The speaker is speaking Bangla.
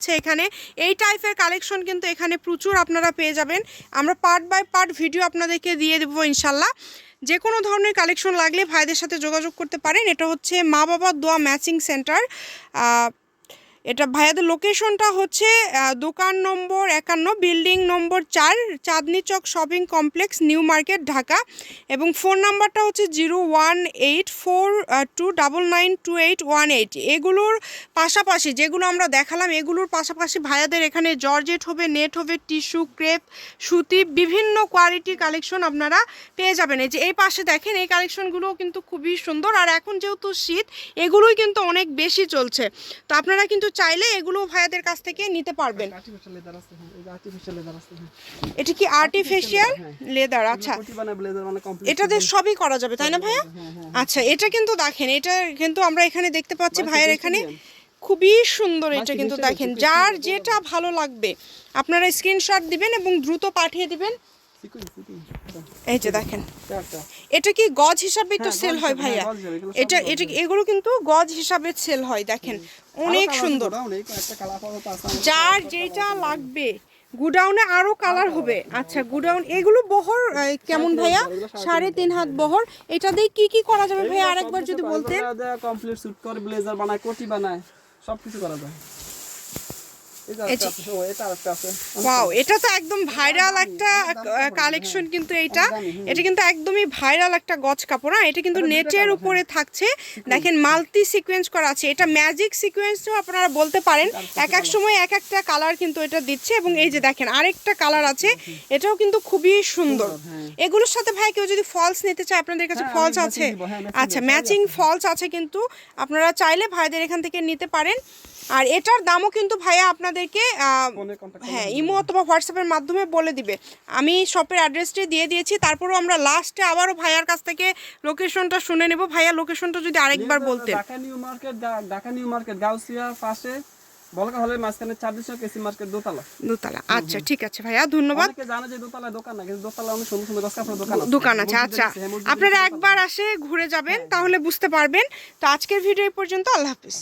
হচ্ছে এখানে। এই টাইপের কালেকশন কিন্তু এখানে প্রচুর আপনারা পেয়ে যাবেন। আমরা পার্ট বাই পার্ট ভিডিও আপনাদেরকে দিয়ে দেবো ইনশাল্লাহ। যে কোনো ধরনের কালেকশন লাগলে ভাইদের সাথে যোগাযোগ করতে পারেন। এটা হচ্ছে মা বাবার দোয়া ম্যাচিং সেন্টার এটা ভাইয়াদের লোকেশনটা হচ্ছে দোকান নম্বর একান্ন বিল্ডিং নম্বর চার, Chandni Chowk shopping complex New Market Dhaka. এবং ফোন নাম্বারটা হচ্ছে zero one eight four two double nine two eight one eight. এগুলোর পাশাপাশি যেগুলো আমরা দেখালাম, এগুলোর পাশাপাশি ভাইয়াদের এখানে জর্জেট হবে নেট হবে টিস্যু ক্রেপ সুতি, বিভিন্ন কোয়ালিটির কালেকশন আপনারা পেয়ে যাবেন। এই যে এই পাশে দেখেন, এই কালেকশনগুলোও কিন্তু খুবই সুন্দর। আর এখন যেহেতু শীত, এগুলোই কিন্তু অনেক বেশি চলছে। তো আপনারা কিন্তু চাইলে এগুলো ভাইয়াদের কাছ থেকে নিতে পারবেন। হ্যাঁ হ্যাঁ। এটা কি আর্টিফিশিয়াল লেদার আচ্ছা। বানায় ব্লেজার মানে এটাতে সবই করা যাবে তাই না ভাইয়া? আচ্ছা এটা কিন্তু দেখেন এটা কিন্তু আমরা এখানে দেখতে পাচ্ছি ভাইয়ের এখানে। খুবই সুন্দর এটা কিন্তু দেখেন যার যেটা ভালো লাগবে। আপনারা স্ক্রিনশট দিবেন এবং দ্রুত পাঠিয়ে দিবেন। এই যে দেখেন। এটা কি গজ হিসাবে তো হ্যাঁ, সেল হয় ভাইয়া? হ্যাঁ, হিসাবে, এগুলো এটা এটা এগুলো কিন্তু গজ হিসাবে সেল হয় দেখেন। অনেক সুন্দর। যার যেটা লাগবে। গুডাউনে আরও কালার হবে। আচ্ছা গুডাউন এগুলো বহর কেমন ভাইয়া? সাড়ে তিন হাত। বহর। এটা দিয়ে কি কি করা যাবে ভাইয়া? আরেকবার যদি বলতেন। কমপ্লিট স্যুট করে ব্লেজার বানায় কোটি বানায় সব কিছু করা যায়। ওয়াও এটা তো একদম ভাইরাল একটা কালেকশন কিন্তু এইটা এটা কিন্তু একদমই ভাইরাল একটা গজ কাপড় হ্যাঁ? এটা কিন্তু নেটের উপরে থাকছে। দেখেন মাল্টি সিকোয়েন্স করা আছে। এটা ম্যাজিক সিকোয়েন্সও আপনারা বলতে পারেন। এক এক সময় এক একটা কালার কিন্তু এটা দিচ্ছে এবং এই যে দেখেন আরেকটা কালার আছে। এটাও কিন্তু খুবই সুন্দর। এগুলোর সাথে ভাই কেউ যদি ফলস নিতে চায় আপনাদের কাছে হ্যাঁ, ফলস আছে। হ্যাঁ, matching আচ্ছা ম্যাচিং ফলস আছে কিন্তু আপনারা চাইলে ভাইদের এখান থেকে নিতে পারেন। আর এটার দামও কিন্তু ভাইয়া আপনাদেরকে হ্যাঁ ইমো অথবা হোয়াটসঅ্যাপের মাধ্যমে বলে দিবে। আমি শপের অ্যাড্রেসটি দিয়ে দিয়েছি তারপরেও আমরা লাস্টে আবারও ভাইয়ার কাছ থেকে লোকেশনটা শুনে নেব। ভাইয়া লোকেশনটা যদি আরেকবার বলতে Dhaka New Market Dhaka New Market Gausia পাশে বলকা হলে মাঝখানে চারদিশো কেসি মার্কেট দোতলা। দোতলা আচ্ছা ঠিক আছে ভাইয়া ধন্যবাদ। জানে যে দোতলা দোকান না কিন্তু দোতলা অনেক সুন্দর সুন্দর দশ দোকান আছে। আচ্ছা। হ্যাঁ, আপনারা একবার আসে ঘুরে যাবেন তাহলে বুঝতে পারবেন। তো আজকের ভিডিও এই পর্যন্ত আল্লাহ হাফিজ।